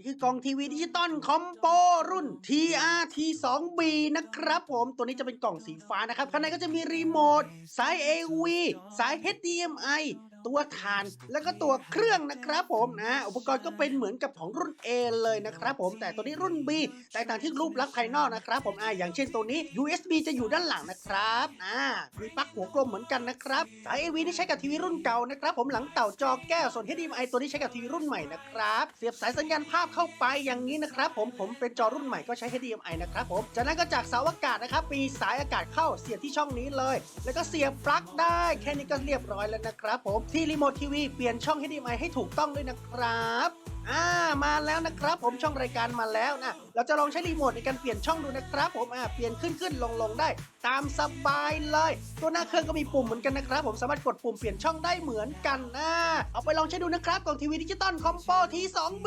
นี่คือกล่องทีวีดิจิตอลคอมโปรุ่น TRT 2 B นะครับผม ตัวนี้จะเป็นกล่องสีฟ้านะครับ ข้างในก็จะมีรีโมท สาย AV สาย HDMI ตัวฐาน แล้วก็ตัวเครื่องนะครับผมนะอุปกรณ์ก็เป็นเหมือนกับของรุ่น A เลยนะครับผมแต่ตัวนี้รุ่น B แตกต่างที่รูปลักษณ์ภายนอกนะครับผมอ่าอย่างเช่นตัวนี้ USB จะอยู่ด้านหลังนะครับอ่ามีปลั๊กหัวกลมเหมือนกันนะครับสาย AV ที่ใช้กับทีวีรุ่นเก่านะครับผมหลังเต่าจอแก้วส่วน HDMI ตัวนี้ใช้กับทีวีรุ่นใหม่นะครับเสียบสายสัญญาณภาพเข้าไปอย่างนี้นะครับผมผมเป็นจอรุ่นใหม่ก็ใช้ HDMI นะครับผมจากนั้นก็จากเสาอากาศนะครับมีสายอากาศเข้าเสียบที่ช่องนี้เลย แล้วก็เสียบปลั๊กได้แค่นี้ก็เรียบร้อยแล้วนะครับผมที่รีโมททีวีเปลี่ยนช่อง HDMI ให้ถูกต้องด้วยนะครับอ่ามาแล้วนะครับ ผมช่องรายการมาแล้วนะเราจะลองใช้รีโมทในการเปลี่ยนช่องดูนะครับ ผมอ่าเปลี่ยนขึ้นขึ้นลงลงได้ ตามสบายเลย ตัวหน้าเครื่องก็มีปุ่มเหมือนกันนะครับ ผมสามารถกดปุ่มเปลี่ยนช่องได้เหมือนกันนะเอาไปลองใช้ดูนะครับกล่องทีวีดิจิตอลคอมโบที 2B